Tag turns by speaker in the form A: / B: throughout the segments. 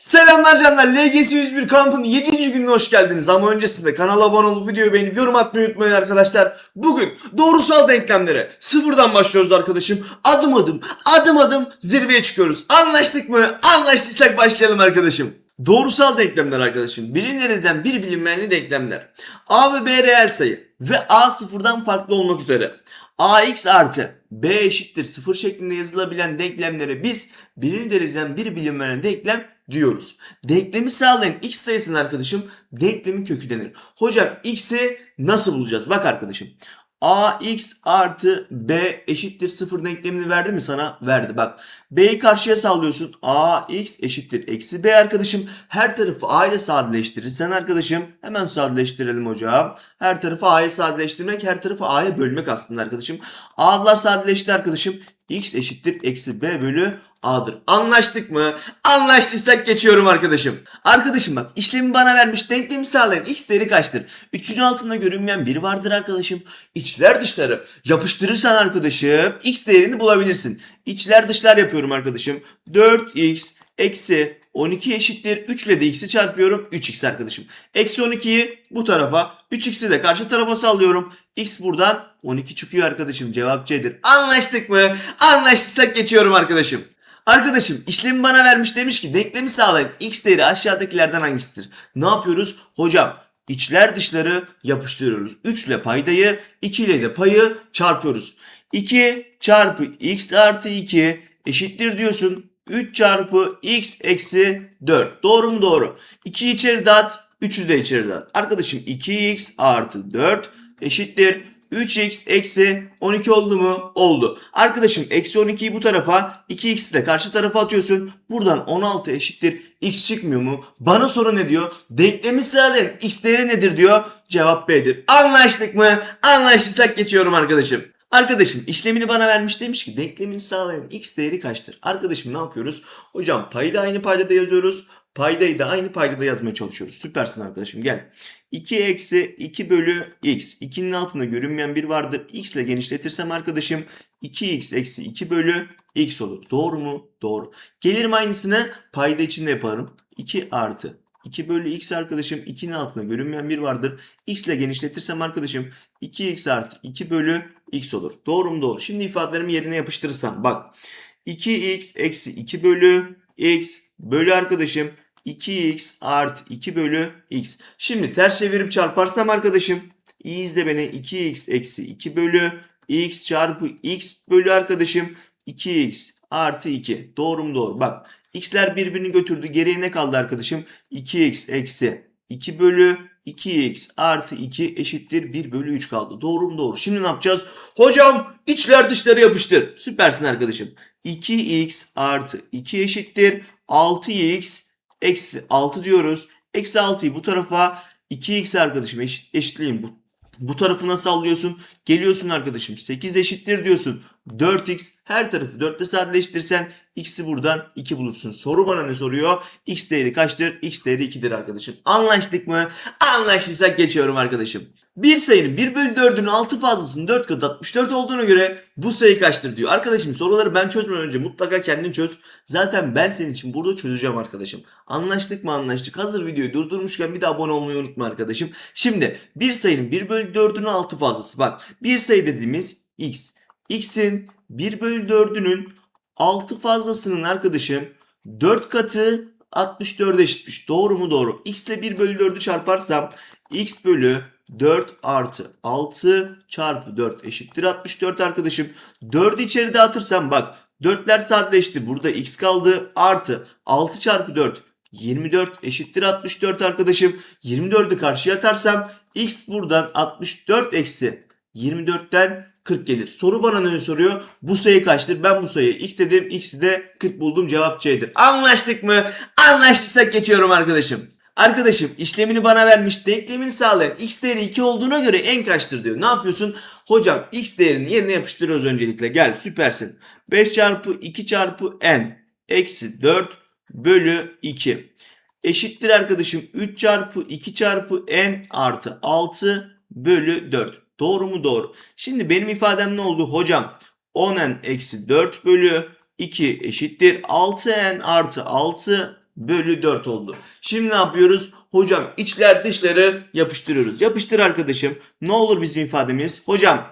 A: Selamlar canlar. LGS 101 kampının 7. gününe hoş geldiniz. Ama öncesinde kanala abone olup videoyu beğenip yorum atmayı unutmayın arkadaşlar. Bugün doğrusal denklemlere sıfırdan başlıyoruz arkadaşım. Adım adım, adım adım zirveye çıkıyoruz. Anlaştık mı? Anlaştıysak başlayalım arkadaşım. Doğrusal denklemler arkadaşım. Birinci dereceden bir bilinmeyenli denklemler. A ve B reel sayı ve A sıfırdan farklı olmak üzere. ax artı b eşittir sıfır şeklinde yazılabilen denklemlere biz birinci dereceden bir bilinmeyen denklem diyoruz. Denklemi sağlayan x sayısının arkadaşım denklemin kökü denir. Hocam x'i nasıl bulacağız? Bak arkadaşım. ax artı b eşittir sıfır denklemini verdi mi sana? Verdi. Bak b'yi karşıya sallıyorsun. ax eşittir eksi b arkadaşım. Her tarafı a ile sadeleştirirsen arkadaşım. Hemen sadeleştirelim hocam. Her tarafı a'ya sadeleştirmek her tarafı a'ya bölmek aslında arkadaşım. a'lar sadeleşti arkadaşım. x eşittir eksi b bölü a'dır. Anlaştık mı? Anlaştıysak geçiyorum arkadaşım. Arkadaşım bak işlemi bana vermiş denklemi sağlayan x değeri kaçtır? 3'ün altında görünmeyen bir vardır arkadaşım. İçler dışları yapıştırırsan arkadaşım x değerini bulabilirsin. İçler dışlar yapıyorum arkadaşım. 4x eksi 12 eşittir. 3 ile de x'i çarpıyorum. 3x arkadaşım. Eksi 12'yi bu tarafa. 3x'i de karşı tarafa sallıyorum. X buradan 12 çıkıyor arkadaşım. Cevap C'dir. Anlaştık mı? Anlaştıysak geçiyorum arkadaşım. Arkadaşım işlemi bana vermiş demiş ki denklemi sağlayan x değeri aşağıdakilerden hangisidir? Ne yapıyoruz? Hocam içler dışları yapıştırıyoruz. 3 ile paydayı 2 ile de payı çarpıyoruz. 2 çarpı x artı 2 eşittir diyorsun. 3 çarpı x eksi 4. Doğru mu? Doğru. 2'yi içeri dağıt. 3'ü de içeri dağıt. Arkadaşım 2x artı 4 eşittir. 3x eksi 12 oldu mu? Oldu. Arkadaşım eksi 12'yi bu tarafa 2x'i de karşı tarafa atıyorsun. Buradan 16 eşittir. x çıkmıyor mu? Bana soru ne diyor? Denklemi sağlayan x değeri nedir diyor. Cevap B'dir. Anlaştık mı? Anlaştıysak geçiyorum arkadaşım. Arkadaşım işlemini bana vermiş demiş ki denklemini sağlayan x değeri kaçtır? Arkadaşım ne yapıyoruz? Hocam payı da aynı paydada yazıyoruz. Paydayı da aynı paydada yazmaya çalışıyoruz. Süpersin arkadaşım gel. 2 eksi 2 bölü x. 2'nin altında görünmeyen bir vardır. x ile genişletirsem arkadaşım 2x eksi 2 bölü x olur. Doğru mu? Doğru. Gelirim aynısını payda içinde yaparım. 2 artı 2 bölü x arkadaşım 2'nin altında görünmeyen bir vardır. x ile genişletirsem arkadaşım 2x artı 2 bölü x olur. Doğru mu? Doğru. Şimdi ifadelerimi yerine yapıştırırsam bak. 2x eksi 2 bölü x bölü arkadaşım 2x artı 2 bölü x. Şimdi ters çevirip çarparsam arkadaşım iyi izle beni 2x eksi 2 bölü x çarpı x bölü arkadaşım 2x artı 2. Doğru mu doğru? Bak x'ler birbirini götürdü. Geriye ne kaldı arkadaşım? 2x eksi 2 bölü 2x artı 2 eşittir 1 bölü 3 kaldı. Doğru mu doğru? Şimdi ne yapacağız? Hocam içler dışları yapıştır. Süpersin arkadaşım. 2x artı 2 eşittir 6x eksi 6 diyoruz. Eksi 6'yı bu tarafa 2x arkadaşım eşit, eşitleyin. Bu, bu tarafına sallıyorsun. Geliyorsun arkadaşım 8 eşittir diyorsun. 4x her tarafı 4 ile sadeleştirsen x'i buradan 2 bulursun. Soru bana ne soruyor? x değeri kaçtır? x değeri 2'dir arkadaşım. Anlaştık mı? Anlaştıysak geçiyorum arkadaşım. Bir sayının 1 bölü 4'ünün 6 fazlasının 4 katı 64 olduğuna göre bu sayı kaçtır diyor. Arkadaşım soruları ben çözmeden önce mutlaka kendin çöz. Zaten ben senin için burada çözeceğim arkadaşım. Anlaştık mı anlaştık. Hazır videoyu durdurmuşken bir de abone olmayı unutma arkadaşım. Şimdi bir sayının 1 bölü 4'ünün 6 fazlası. Bak bir sayı dediğimiz x. x'in 1 bölü 4'ünün 6 fazlasının arkadaşım 4 katı 64 eşitmiş. Doğru mu doğru? x ile 1 bölü 4'ü çarparsam x bölü 4 artı 6 çarpı 4 eşittir 64 arkadaşım. 4'ü içeri dağıtırsam bak 4'ler sadeleşti. Burada x kaldı artı 6 çarpı 4 24 eşittir 64 arkadaşım. 24'ü karşıya atarsam x buradan 64 eksi 24'ten 40 gelir. Soru bana ne soruyor? Bu sayı kaçtır? Ben bu sayıyı x dedim. X'i de 40 buldum. Cevap C'dir. Anlaştık mı? Anlaştıysak geçiyorum arkadaşım. Arkadaşım işlemini bana vermiş denklemini sağlayan x değeri 2 olduğuna göre en kaçtır diyor. Ne yapıyorsun? Hocam x değerini yerine yapıştırıyoruz öncelikle. Gel süpersin. 5 çarpı 2 çarpı n eksi 4 bölü 2. Eşittir arkadaşım 3 çarpı 2 çarpı n artı 6 bölü 4. Doğru mu doğru. Şimdi benim ifadem ne oldu hocam? 10n eksi 4 bölü 2 eşittir 6n artı 6 bölü 4 oldu. Şimdi ne yapıyoruz? Hocam içler dışları yapıştırıyoruz. Yapıştır arkadaşım. Ne olur bizim ifademiz? Hocam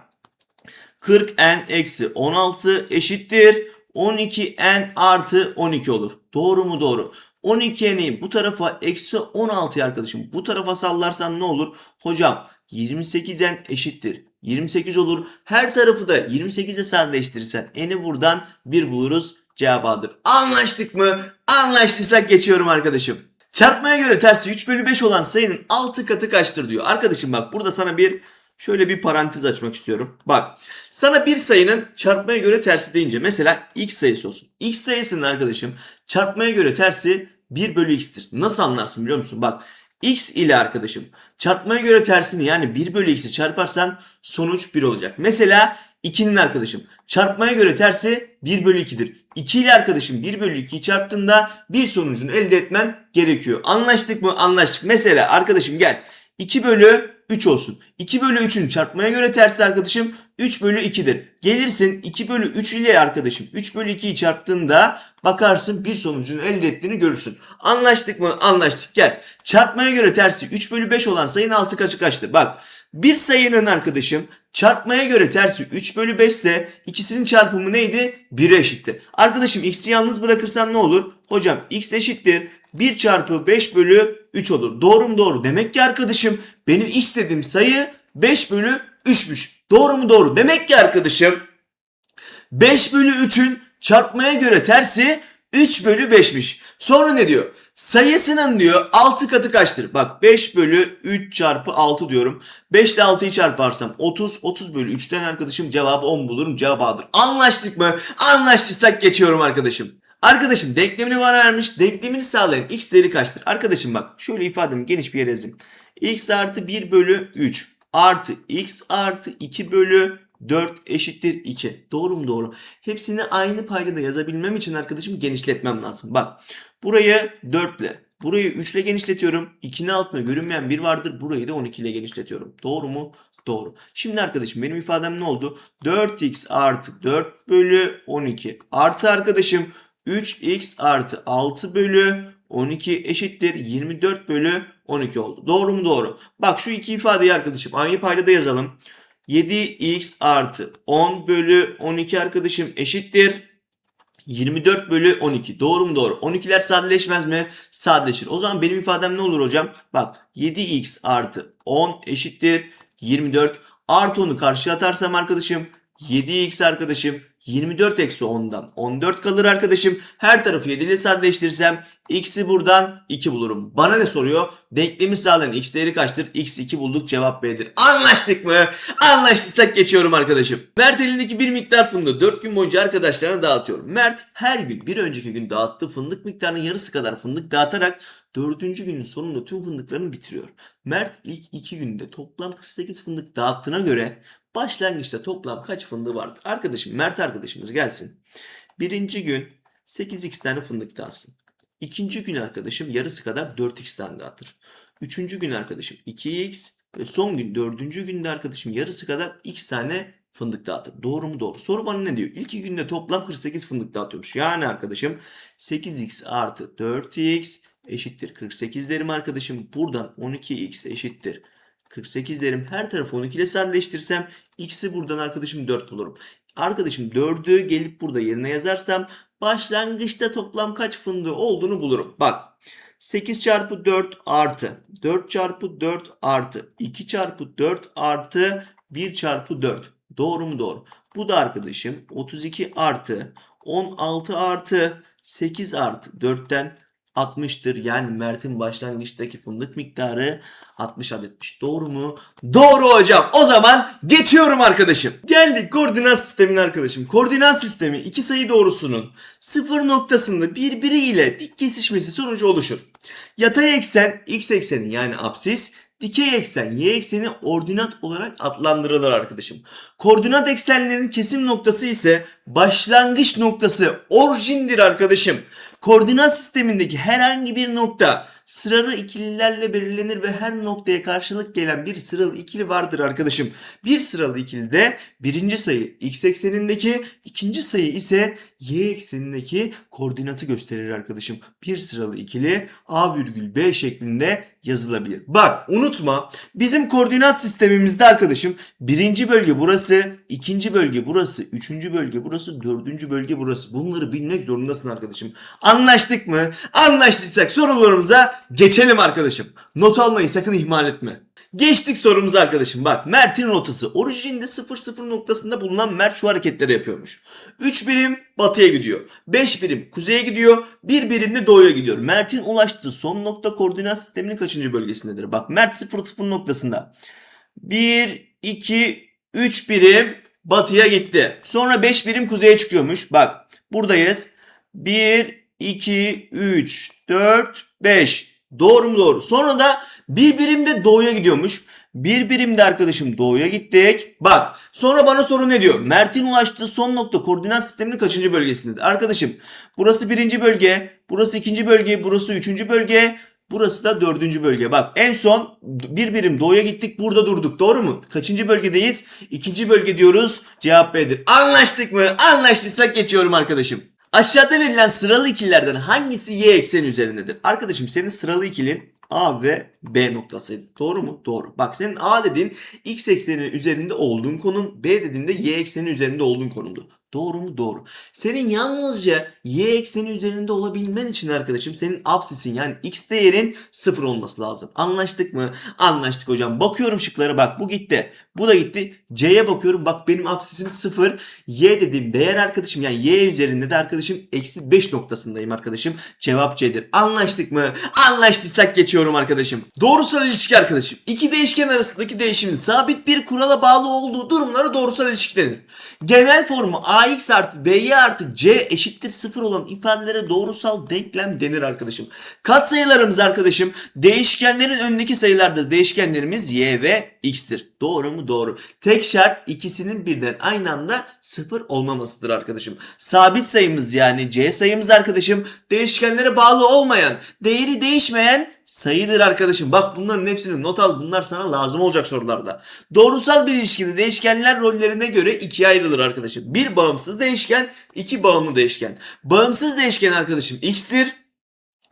A: 40n eksi 16 eşittir 12n artı 12 olur. Doğru mu? Doğru. 12n'i bu tarafa eksi 16 arkadaşım. Bu tarafa sallarsan ne olur? Hocam 28n eşittir. 28 olur. Her tarafı da 28'e sadeleştirirsen n'i buradan 1 buluruz. Cevabıdır. Anlaştık mı? Anlaştıysak geçiyorum arkadaşım. Çarpmaya göre tersi 3 bölü 5 olan sayının 6 katı kaçtır diyor. Arkadaşım bak burada sana bir şöyle bir parantez açmak istiyorum. Bak sana bir sayının çarpmaya göre tersi deyince mesela x sayısı olsun. x sayısının arkadaşım çarpmaya göre tersi 1 bölü x'tir. Nasıl anlarsın biliyor musun? Bak x ile arkadaşım çarpmaya göre tersini yani 1 bölü x'i çarparsan sonuç 1 olacak. Mesela 2'nin arkadaşım çarpmaya göre tersi 1 bölü 2'dir. 2 ile arkadaşım 1 bölü 2'yi çarptığında bir sonucunu elde etmen gerekiyor. Anlaştık mı? Anlaştık. Mesela arkadaşım gel 2 bölü 3 olsun. 2 bölü 3'ün çarpmaya göre tersi arkadaşım 3 bölü 2'dir. Gelirsin 2 bölü 3 ile arkadaşım 3 bölü 2'yi çarptığında bakarsın bir sonucunu elde ettiğini görürsün. Anlaştık mı? Anlaştık. Gel. Çarpmaya göre tersi 3 bölü 5 olan sayının altı kaçı kaçtı? Bak bir sayının arkadaşım çarpmaya göre tersi 3 bölü 5 ise ikisinin çarpımı neydi? 1'e eşitti. Arkadaşım x'i yalnız bırakırsan ne olur? Hocam x eşittir 1 çarpı 5 bölü 3 olur. Doğru mu doğru? Demek ki arkadaşım benim istediğim sayı 5 bölü 3'müş. Doğru mu doğru? Demek ki arkadaşım 5 bölü 3'ün çarpmaya göre tersi 3 bölü 5'miş. Sonra ne diyor? Sayısının diyor 6 katı kaçtır? Bak 5 bölü 3 çarpı 6 diyorum. 5 ile 6'yı çarparsam 30. 30 bölü 3'ten arkadaşım cevabı 10 bulurum. Cevabı A'dır. Anlaştık mı? Anlaştıysak geçiyorum arkadaşım. Arkadaşım denklemini bana vermiş. Denklemini sağlayan x değeri kaçtır? Arkadaşım bak şöyle ifademi geniş bir yere yazayım. x artı 1 bölü 3 artı x artı 2 bölü 4 eşittir 2. Doğru mu doğru? Hepsini aynı paydada yazabilmem için arkadaşım genişletmem lazım. Bak burayı 4 ile burayı 3 ile genişletiyorum. 2'nin altında görünmeyen 1 vardır. Burayı da 12 ile genişletiyorum. Doğru mu? Doğru. Şimdi arkadaşım benim ifadem ne oldu? 4x artı 4 bölü 12 artı arkadaşım 3x artı 6 bölü 12 eşittir 24 bölü 12 oldu. Doğru mu doğru? Bak şu iki ifadeyi arkadaşım aynı paydada yazalım. 7x artı 10 bölü 12 arkadaşım eşittir 24 bölü 12. Doğru mu doğru? 12'ler sadeleşmez mi? Sadeleşir. O zaman benim ifadem ne olur hocam? Bak 7x artı 10 eşittir 24. Artı 10'u karşıya atarsam arkadaşım 7x arkadaşım 24 eksi 10'dan 14 kalır arkadaşım. Her tarafı 7 ile sadeleştirirsem x'i buradan 2 bulurum. Bana ne soruyor? Denklemi sağlayan x değeri kaçtır? x 2 bulduk cevap B'dir. Anlaştık mı? Anlaştıysak geçiyorum arkadaşım. Mert elindeki bir miktar fındığı 4 gün boyunca arkadaşlarına dağıtıyor. Mert her gün bir önceki gün dağıttığı fındık miktarının yarısı kadar fındık dağıtarak 4. günün sonunda tüm fındıklarını bitiriyor. Mert ilk 2 günde toplam 48 fındık dağıttığına göre başlangıçta toplam kaç fındığı vardır? Arkadaşım Mert arkadaşımız gelsin. Birinci gün 8x tane fındık dağıtsın. İkinci gün arkadaşım yarısı kadar 4x tane dağıtır. Üçüncü gün arkadaşım 2x ve son gün dördüncü günde arkadaşım yarısı kadar x tane fındık dağıtır. Doğru mu doğru? Soru bana ne diyor? İlk iki günde toplam 48 fındık dağıtıyormuş. Yani arkadaşım 8x artı 4x eşittir 48 derim arkadaşım. Buradan 12x eşittir 48 derim. Her tarafı 12 ile sadeleştirsem x'i buradan arkadaşım 4 bulurum. Arkadaşım 4'ü gelip burada yerine yazarsam başlangıçta toplam kaç fındığı olduğunu bulurum. Bak 8 çarpı 4 artı 4 çarpı 4 artı 2 çarpı 4 artı 1 çarpı 4. Doğru mu doğru? Bu da arkadaşım 32 artı 16 artı 8 artı 4'ten 60'tır. Yani Mert'in başlangıçtaki fındık miktarı 60 adetmiş. Doğru mu? Doğru hocam. O zaman geçiyorum arkadaşım. Geldik koordinat sistemine arkadaşım. Koordinat sistemi iki sayı doğrusunun sıfır noktasında birbiriyle dik kesişmesi sonucu oluşur. Yatay eksen x ekseni yani apsis, dikey eksen y ekseni ordinat olarak adlandırılır arkadaşım. Koordinat eksenlerinin kesim noktası ise başlangıç noktası orijindir arkadaşım. Koordinat sistemindeki herhangi bir nokta sıralı ikililerle belirlenir ve her noktaya karşılık gelen bir sıralı ikili vardır arkadaşım. Bir sıralı ikilide birinci sayı x eksenindeki, ikinci sayı ise y eksenindeki koordinatı gösterir arkadaşım. Bir sıralı ikili a virgül b şeklinde yazılabilir. Bak unutma bizim koordinat sistemimizde arkadaşım birinci bölge burası, ikinci bölge burası, üçüncü bölge burası, dördüncü bölge burası. Bunları bilmek zorundasın arkadaşım. Anlaştık mı? Anlaştıysak sorularımıza geçelim arkadaşım. Not almayı sakın ihmal etme. Geçtik sorumuza arkadaşım. Bak Mert'in rotası orijinde 0-0 noktasında bulunan Mert şu hareketleri yapıyormuş. 3 birim batıya gidiyor. 5 birim kuzeye gidiyor. 1 birim de doğuya gidiyor. Mert'in ulaştığı son nokta koordinat sisteminin kaçıncı bölgesindedir? Bak Mert 0-0 noktasında. 1, 2, 3 birim batıya gitti. Sonra 5 birim kuzeye çıkıyormuş. Bak buradayız. 1, 2, 3, 4, 5. Doğru mu doğru? Sonra da bir birim de doğuya gidiyormuş. Bir birim de arkadaşım doğuya gittik. Bak sonra bana soru ne diyor? Mert'in ulaştığı son nokta koordinat sisteminin kaçıncı bölgesindedir? Arkadaşım burası birinci bölge, burası ikinci bölge, burası üçüncü bölge, burası da dördüncü bölge. Bak en son bir birim doğuya gittik burada durduk doğru mu? Kaçıncı bölgedeyiz? İkinci bölge diyoruz. Cevap B'dir. Anlaştık mı? Anlaştıysak geçiyorum arkadaşım. Aşağıda verilen sıralı ikililerden hangisi y ekseni üzerindedir? Arkadaşım senin sıralı ikilin A ve B noktasıydı. Doğru mu? Doğru. Bak senin A dediğin x ekseni üzerinde olduğun konum, B dediğinde y ekseni üzerinde olduğun konumdu. Doğru mu? Doğru. Senin yalnızca y ekseni üzerinde olabilmen için arkadaşım senin absisin yani x değerin sıfır olması lazım. Anlaştık mı? Anlaştık hocam. Bakıyorum şıklara bak bu gitti. Bu da gitti. C'ye bakıyorum bak benim absisim sıfır. Y dediğim değer arkadaşım yani y üzerinde de arkadaşım eksi 5 noktasındayım arkadaşım. Cevap C'dir. Anlaştık mı? Anlaştıysak geçiyorum arkadaşım. Doğrusal ilişki arkadaşım. İki değişken arasındaki değişimin sabit bir kurala bağlı olduğu durumlara doğrusal ilişki denir. Genel formu ax artı by artı c eşittir sıfır olan ifadelere doğrusal denklem denir arkadaşım. Katsayılarımız arkadaşım değişkenlerin önündeki sayılardır. Değişkenlerimiz y ve x'tir. Doğru mu? Doğru. Tek şart ikisinin birden aynı anda sıfır olmamasıdır arkadaşım. Sabit sayımız yani c sayımız arkadaşım değişkenlere bağlı olmayan, değeri değişmeyen sayıdır arkadaşım. Bak bunların hepsini not al. Bunlar sana lazım olacak sorularda. Doğrusal bir ilişkide değişkenler rollerine göre ikiye ayrılır arkadaşım. Bir bağımsız değişken, iki bağımlı değişken. Bağımsız değişken arkadaşım x'tir.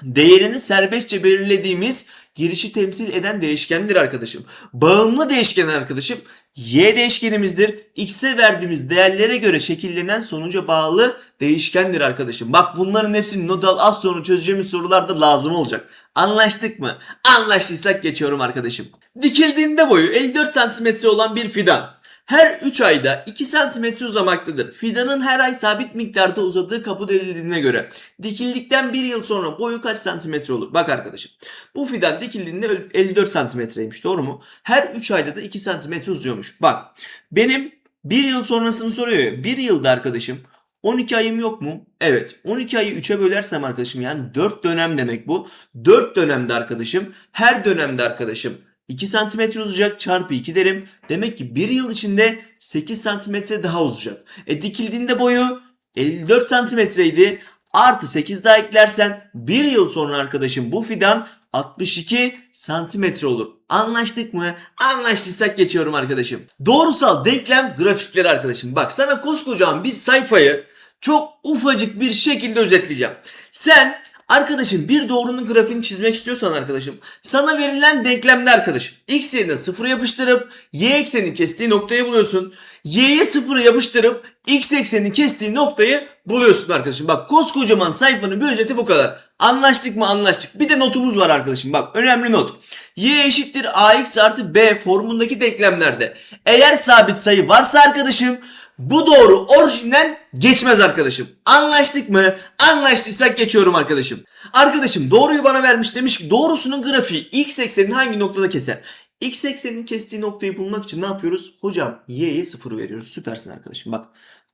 A: Değerini serbestçe belirlediğimiz girişi temsil eden değişkendir arkadaşım. Bağımlı değişken arkadaşım y değişkenimizdir. X'e verdiğimiz değerlere göre şekillenen sonuca bağlı değişkendir arkadaşım. Bak bunların hepsini not al az sonra çözeceğimiz sorularda lazım olacak. Anlaştık mı? Anlaştıysak geçiyorum arkadaşım. Dikildiğinde boyu 54 cm olan bir fidan. Her 3 ayda 2 cm uzamaktadır. Fidanın her ay sabit miktarda uzadığı kabul edildiğine göre dikildikten 1 yıl sonra boyu kaç santimetre olur? Bak arkadaşım. Bu fidan dikildiğinde 54 santimetreymiş doğru mu? Her 3 ayda da 2 santimetre uzuyormuş. Bak benim 1 yıl sonrasını soruyor ya. 1 yılda arkadaşım 12 ayım yok mu? Evet. 12 ayı 3'e bölersem arkadaşım yani 4 dönem demek bu. 4 dönemde arkadaşım her dönemde arkadaşım 2 santimetre uzayacak çarpı 2 derim. Demek ki 1 yıl içinde 8 santimetre daha uzayacak. E dikildiğinde boyu 54 santimetreydi. Artı 8 daha eklersen 1 yıl sonra arkadaşım bu fidan 62 santimetre olur. Anlaştık mı? Anlaştıysak geçiyorum arkadaşım. Doğrusal denklem grafikleri arkadaşım. Bak sana koskocaman bir sayfayı çok ufacık bir şekilde özetleyeceğim. Sen Arkadaşım bir doğrunun grafiğini çizmek istiyorsan arkadaşım sana verilen denklemde arkadaşım x yerine sıfırı yapıştırıp y eksenin kestiği noktayı buluyorsun. y'ye sıfırı yapıştırıp x eksenin kestiği noktayı buluyorsun arkadaşım. Bak koskocaman sayfanın bir özeti bu kadar. Anlaştık mı anlaştık. Bir de notumuz var arkadaşım bak önemli not. y eşittir ax artı b formundaki denklemlerde eğer sabit sayı varsa arkadaşım bu doğru orijinden geçmez arkadaşım. Anlaştık mı? Anlaştıysak geçiyorum arkadaşım. Arkadaşım doğruyu bana vermiş demiş ki doğrusunun grafiği x eksenini hangi noktada keser? X ekseninin kestiği noktayı bulmak için ne yapıyoruz? Hocam y'ye 0 veriyoruz. Süpersin arkadaşım bak.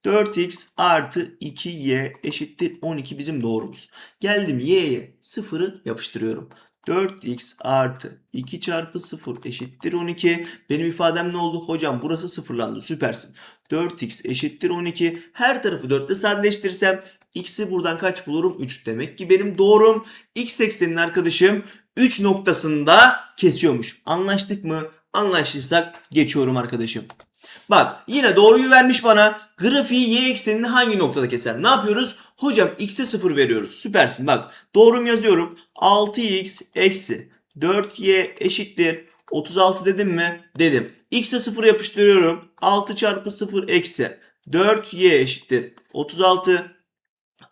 A: 4x artı 2y eşittir 12 bizim doğrumuz. Geldim y'ye 0'ı yapıştırıyorum. 4x artı 2 çarpı 0 eşittir 12. Benim ifadem ne oldu? Hocam burası sıfırlandı. Süpersin. 4x eşittir 12. Her tarafı 4 ile sadeleştirirsem X'i buradan kaç bulurum? 3 demek ki benim doğrum X ekseninin arkadaşım 3 noktasında kesiyormuş. Anlaştık mı? Anlaştıysak geçiyorum arkadaşım. Bak yine doğruyu vermiş bana. Grafiği y eksenini hangi noktada keser? Ne yapıyoruz? Hocam x'e 0 veriyoruz. Süpersin bak. Doğrum yazıyorum. 6x eksi 4y eşittir. 36 dedim mi? Dedim. X'e 0 yapıştırıyorum. 6 çarpı 0 eksi 4y eşittir. 36.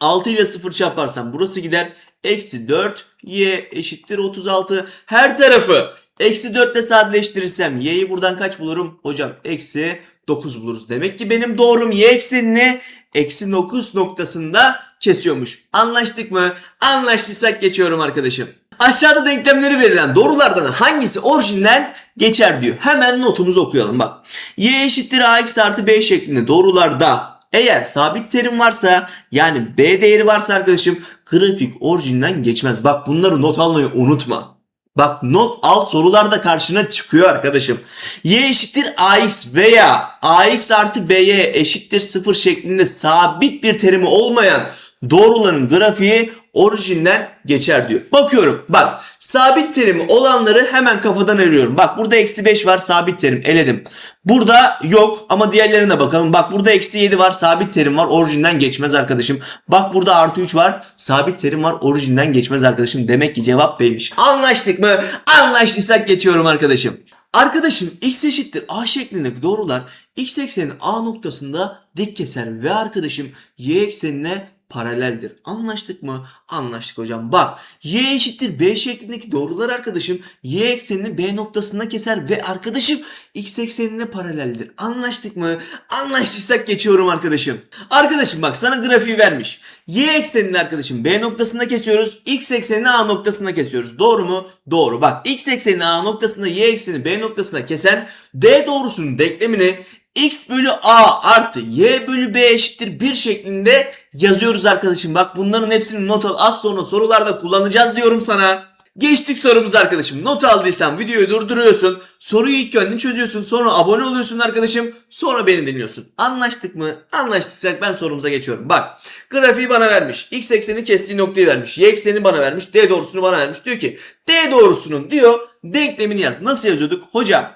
A: 6 ile 0 çarparsam burası gider. Eksi 4 y eşittir 36. Her tarafı eksi 4 ile sadeleştirirsem y'yi buradan kaç bulurum? Hocam eksi 9 buluruz. Demek ki benim doğrum y eksenini eksi 9 noktasında kesiyormuş. Anlaştık mı? Anlaştıysak geçiyorum arkadaşım. Aşağıda denklemleri verilen doğrulardan hangisi orijinden geçer diyor. Hemen notumuzu okuyalım bak. y eşittir ax artı b şeklinde doğrularda eğer sabit terim varsa yani b değeri varsa arkadaşım grafik orijinden geçmez. Bak bunları not almayı unutma. Bak not alt sorularda karşına çıkıyor arkadaşım. Y eşittir AX veya AX artı BY eşittir 0 şeklinde sabit bir terimi olmayan doğruların grafiği orijinden geçer diyor. Bakıyorum bak sabit terimi olanları hemen kafadan arıyorum. Bak burada eksi 5 var sabit terim eledim. Burada yok ama diğerlerine bakalım. Bak burada eksi 7 var sabit terim var orijinden geçmez arkadaşım. Bak burada artı 3 var sabit terim var orijinden geçmez arkadaşım. Demek ki cevap B'ymiş. Anlaştık mı? Anlaştıysak geçiyorum arkadaşım. Arkadaşım x eşittir a şeklindeki doğrular x eksenin a noktasında dik keser ve arkadaşım y eksenine paraleldir. Anlaştık mı? Anlaştık hocam. Bak y eşittir b şeklindeki doğrular arkadaşım y eksenini b noktasında keser ve arkadaşım x eksenine paraleldir. Anlaştık mı? Anlaştıysak geçiyorum arkadaşım. Arkadaşım bak sana grafiği vermiş. Y eksenini arkadaşım b noktasında kesiyoruz. X eksenini a noktasında kesiyoruz. Doğru mu? Doğru. Bak x eksenini a noktasında y ekseni b noktasında kesen d doğrusunun denklemini x bölü a artı y bölü b eşittir 1 şeklinde yazıyoruz arkadaşım. Bak bunların hepsini not al. Az sonra sorularda kullanacağız diyorum sana. Geçtik sorumuza arkadaşım. Not aldıysan videoyu durduruyorsun. Soruyu ilk kendin çözüyorsun. Sonra abone oluyorsun arkadaşım. Sonra beni dinliyorsun. Anlaştık mı? Anlaştıysak ben sorumuza geçiyorum. Bak grafiği bana vermiş. X ekseni kestiği noktayı vermiş. Y ekseni bana vermiş. D doğrusunu bana vermiş. Diyor ki D doğrusunun diyor denklemini yaz. Nasıl yazıyorduk? Hocam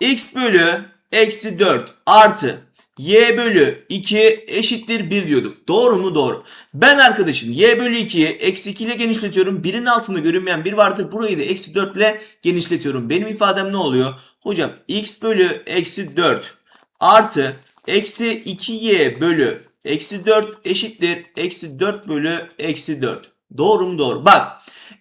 A: x bölü eksi 4 artı y bölü 2 eşittir 1 diyorduk. Doğru mu? Doğru. Ben arkadaşım y bölü 2'yi eksi 2 ile genişletiyorum. Birin altında görünmeyen bir vardır. Burayı da eksi 4 ile genişletiyorum. Benim ifadem ne oluyor? Hocam x bölü eksi 4 artı eksi 2y bölü eksi 4 eşittir. Eksi 4 bölü eksi 4. Doğru mu? Doğru. Bak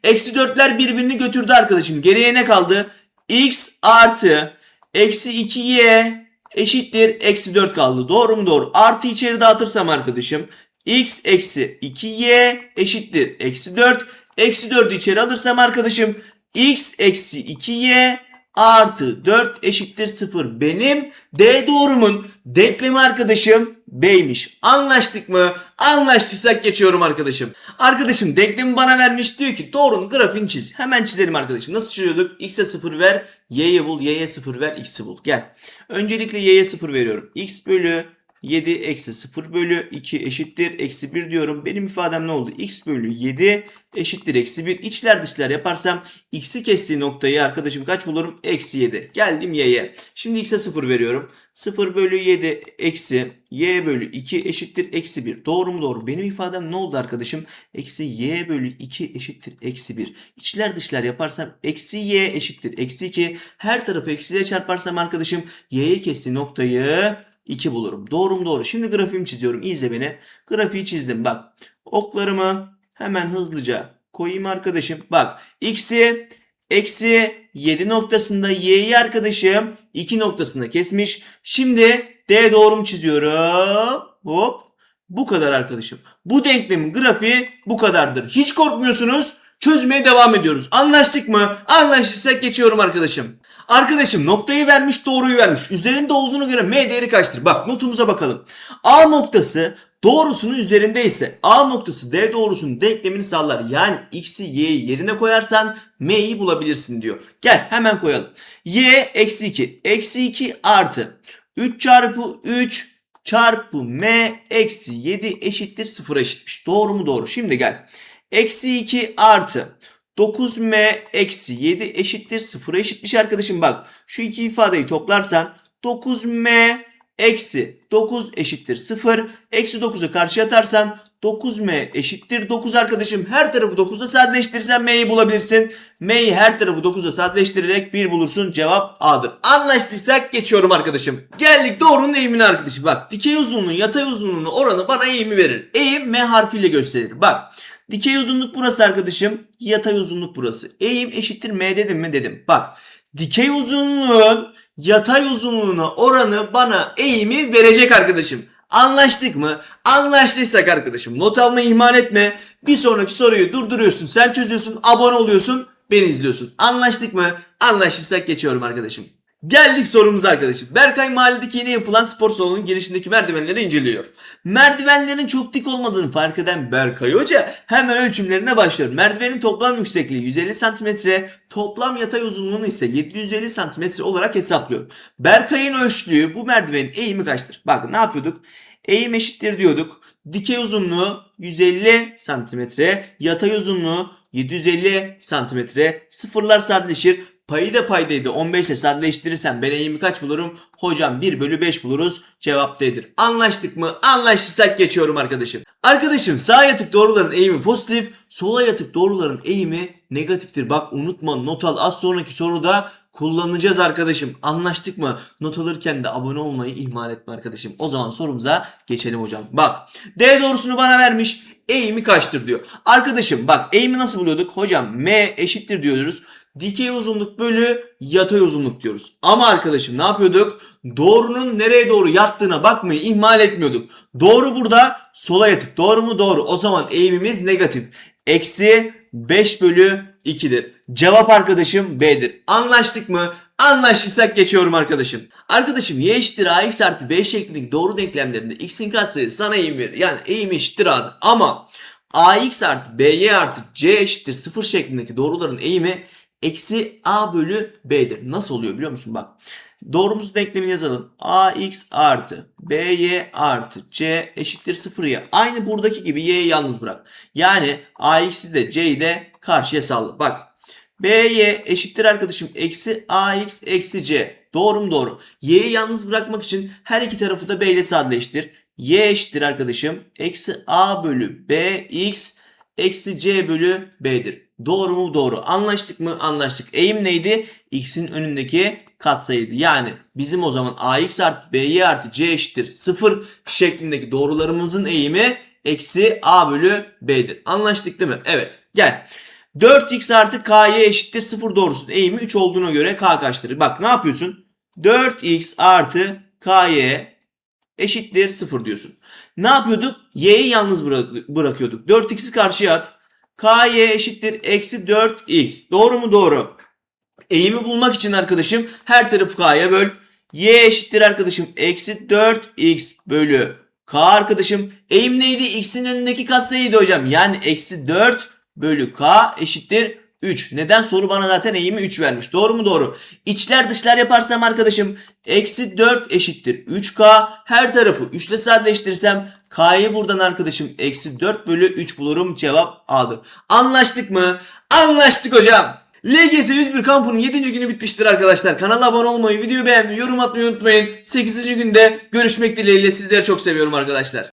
A: eksi 4'ler birbirini götürdü arkadaşım. Geriye ne kaldı? x artı eksi 2y eşittir eksi 4 kaldı. Doğru mu doğru? Artı içeri dağıtırsam arkadaşım x eksi 2y eşittir eksi 4. Eksi 4'ü içeri alırsam arkadaşım x eksi 2y artı 4 eşittir 0. Benim D doğrumun denklemi arkadaşım B'ymiş. Anlaştık mı? Anlaştıysak geçiyorum arkadaşım. Arkadaşım denklemi bana vermiş diyor ki doğrunun grafiğini çiz. Hemen çizelim arkadaşım. Nasıl çiziyorduk? X'e 0 ver, Y'ye bul, Y'ye 0 ver, X'i bul. Gel. Öncelikle Y'ye 0 veriyorum. X bölü 7 eksi 0 bölü 2 eşittir eksi 1 diyorum. Benim ifadem ne oldu? X bölü 7 eşittir eksi 1. İçler dışlar yaparsam x'i kestiği noktayı arkadaşım kaç bulurum? Eksi 7. Geldim y'ye. Şimdi x'e 0 veriyorum. 0 bölü 7 eksi y bölü 2 eşittir eksi 1. Doğru mu doğru? Benim ifadem ne oldu arkadaşım? Eksi y bölü 2 eşittir eksi 1. İçler dışlar yaparsam eksi y eşittir eksi 2. Her tarafı eksiyle çarparsam arkadaşım y'ye kestiği noktayı 2 bulurum. Doğru mu doğru? Şimdi grafiğimi çiziyorum. İzle beni. Grafiği çizdim. Bak oklarımı hemen hızlıca koyayım arkadaşım. Bak x'i eksi 7 noktasında y'yi arkadaşım 2 noktasında kesmiş. Şimdi d doğrumu çiziyorum. Hop. Bu kadar arkadaşım. Bu denklemin grafiği bu kadardır. Hiç korkmuyorsunuz. Çözmeye devam ediyoruz. Anlaştık mı? Anlaştıysak geçiyorum arkadaşım. Arkadaşım noktayı vermiş doğruyu vermiş. Üzerinde olduğunu göre m değeri kaçtır? Bak notumuza bakalım. A noktası doğrusunun üzerinde ise A noktası D doğrusunun denklemini sağlar. Yani x'i y'yi yerine koyarsan m'yi bulabilirsin diyor. Gel hemen koyalım. y eksi 2. Eksi 2 artı 3 çarpı 3 çarpı m eksi 7 eşittir 0 eşitmiş. Doğru mu? Doğru. Şimdi gel. Eksi 2 artı 9m eksi 7 eşittir 0'a eşitmiş arkadaşım. Bak şu iki ifadeyi toplarsan 9m eksi 9 eşittir 0. Eksi 9'u karşıya atarsan 9m eşittir 9 arkadaşım. Her tarafı 9'a sadeleştirirsen m'yi bulabilirsin. M'yi her tarafı 9'a sadeleştirerek 1 bulursun. Cevap A'dır. Anlaştıysak geçiyorum arkadaşım. Geldik doğrunun eğimine arkadaşım. Bak dikey uzunluğun yatay uzunluğunu oranı bana eğimi verir. Eğim M harfiyle gösterilir. Bak dikey uzunluk burası arkadaşım. Yatay uzunluk burası. Eğim eşittir M dedim mi dedim. Bak dikey uzunluğun yatay uzunluğuna oranı bana eğimi verecek arkadaşım. Anlaştık mı? Anlaştıysak arkadaşım not almayı ihmal etme. Bir sonraki soruyu durduruyorsun. Sen çözüyorsun. Abone oluyorsun. Beni izliyorsun. Anlaştık mı? Anlaştıysak geçiyorum arkadaşım. Geldik sorumuza arkadaşım. Berkay mahalledeki yeni yapılan spor salonunun girişindeki merdivenleri inceliyor. Merdivenlerin çok dik olmadığını fark eden Berkay Hoca hemen ölçümlerine başlıyor. Merdivenin toplam yüksekliği 150 cm, toplam yatay uzunluğunu ise 750 cm olarak hesaplıyor. Berkay'ın ölçtüğü bu merdivenin eğimi kaçtır? Bak ne yapıyorduk? Eğim eşittir diyorduk. Dikey uzunluğu 150 cm, yatay uzunluğu 750 cm. Sıfırlar sadeleşir. Payı da paydaydı. 15 ile sadeleştirirsem ben eğimi kaç bulurum? Hocam 1 bölü 5 buluruz. Cevap D'dir. Anlaştık mı? Anlaştıysak geçiyorum arkadaşım. Arkadaşım sağ yatık doğruların eğimi pozitif. Sola yatık doğruların eğimi negatiftir. Bak unutma not al. Az sonraki soruda kullanacağız arkadaşım. Anlaştık mı? Not alırken de abone olmayı ihmal etme arkadaşım. O zaman sorumuza geçelim hocam. Bak D doğrusunu bana vermiş. Eğimi kaçtır diyor. Arkadaşım bak eğimi nasıl buluyorduk? Hocam M eşittir diyoruz. Dikey uzunluk bölü yatay uzunluk diyoruz. Ama arkadaşım ne yapıyorduk? Doğrunun nereye doğru yattığına bakmayı ihmal etmiyorduk. Doğru burada sola yatık. Doğru mu? Doğru. O zaman eğimimiz negatif. Eksi 5 bölü 2'dir. Cevap arkadaşım B'dir. Anlaştık mı? Anlaştıysak geçiyorum arkadaşım. Arkadaşım y eşittir ax artı b şeklindeki doğru denklemlerinde x'in katsayısı sana eğim verir. Yani eğim eşittir a'dır. Ama ax artı by artı c eşittir 0 şeklindeki doğruların eğimi eksi a bölü b'dir. Nasıl oluyor biliyor musun? Bak doğrumuz denklemini yazalım. ax artı by artı c eşittir 0 ya. Aynı buradaki gibi y'yi yalnız bırak. Yani ax'i de c'yi de karşıya salla. Bak by eşittir arkadaşım eksi ax eksi c. Doğru mu doğru? Y'yi yalnız bırakmak için her iki tarafı da b ile sadeleştir. y eşittir arkadaşım eksi a bölü bx eksi c bölü b'dir. Doğru mu? Doğru. Anlaştık mı? Anlaştık. Eğim neydi? X'in önündeki katsayıydı. Yani bizim o zaman ax artı by artı c eşittir 0 şeklindeki doğrularımızın eğimi eksi a bölü b'dir. Anlaştık değil mi? Evet. Gel. 4x artı k'ye eşittir 0 doğrusunun eğimi 3 olduğuna göre k kaçtır? Bak ne yapıyorsun? 4x artı k'ye eşittir 0 diyorsun. Ne yapıyorduk? Y'yi yalnız bırak- bırakıyorduk. 4x'i karşıya at. Ky eşittir eksi 4x. Doğru mu? Doğru. Eğimi bulmak için arkadaşım her tarafı k'ya böl. Y eşittir arkadaşım eksi 4x bölü k arkadaşım. Eğim neydi? X'in önündeki katsayıydı hocam. Yani eksi 4 bölü k eşittir 3. Neden? Soru bana zaten eğimi 3 vermiş. Doğru mu? Doğru. İçler dışlar yaparsam arkadaşım eksi 4 eşittir 3k. Her tarafı 3 ile sadeleştirirsem k'yı buradan arkadaşım eksi 4 bölü 3 bulurum. Cevap A'dır. Anlaştık mı? Anlaştık hocam. LGS 101 kampının 7. günü bitmiştir arkadaşlar. Kanala abone olmayı, videoyu beğenmeyi, yorum atmayı unutmayın. 8. günde görüşmek dileğiyle sizleri çok seviyorum arkadaşlar.